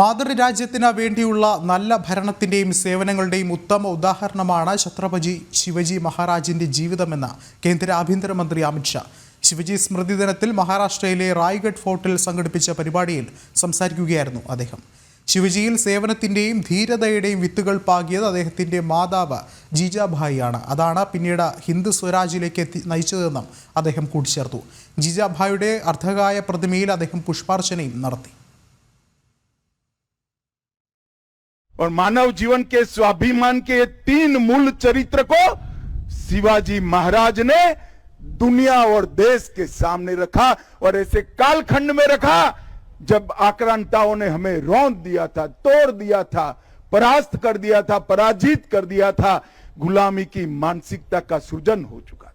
മാതൃരാജ്യത്തിന് വേണ്ടിയുള്ള നല്ല ഭരണത്തിന്റെയും സേവനങ്ങളുടെയും ഉത്തമ ഉദാഹരണമാണ് ഛത്രപതി ശിവജി മഹാരാജിന്റെ ജീവിതമെന്ന് കേന്ദ്ര ആഭ്യന്തരമന്ത്രി അമിത്ഷാ ശിവജി സ്മൃതി ദിനത്തിൽ മഹാരാഷ്ട്രയിലെ റായ്ഗഡ് ഫോർട്ടിൽ സംഘടിപ്പിച്ച പരിപാടിയിൽ സംസാരിക്കുകയായിരുന്നു അദ്ദേഹം. ശിവജിയിൽ സേവനത്തിന്റെയും ധീരതയുടെയും വിത്തുകൾ പാകിയത് അദ്ദേഹത്തിന്റെ മാതാവ് ജീജാഭായിയാണ്. അതാണ് പിന്നീട് ഹിന്ദു സ്വരാജിലേക്ക് എത്തി നയിച്ചതെന്നും അദ്ദേഹം കൂട്ടിച്ചേർത്തു. ജീജാഭായിയുടെ അർദ്ധകായ പ്രതിമയിൽ അദ്ദേഹം പുഷ്പാർച്ചനയും നടത്തി. और मानव जीवन के स्वाभिमान के तीन मूल चरित्र को शिवाजी महाराज ने दुनिया और देश के सामने रखा और ऐसे कालखंड में रखा, जब आक्रांताओं ने हमें रौंद दिया था, तोड़ दिया था, परास्त कर दिया था, पराजित कर दिया था, गुलामी की मानसिकता का सृजन हो चुका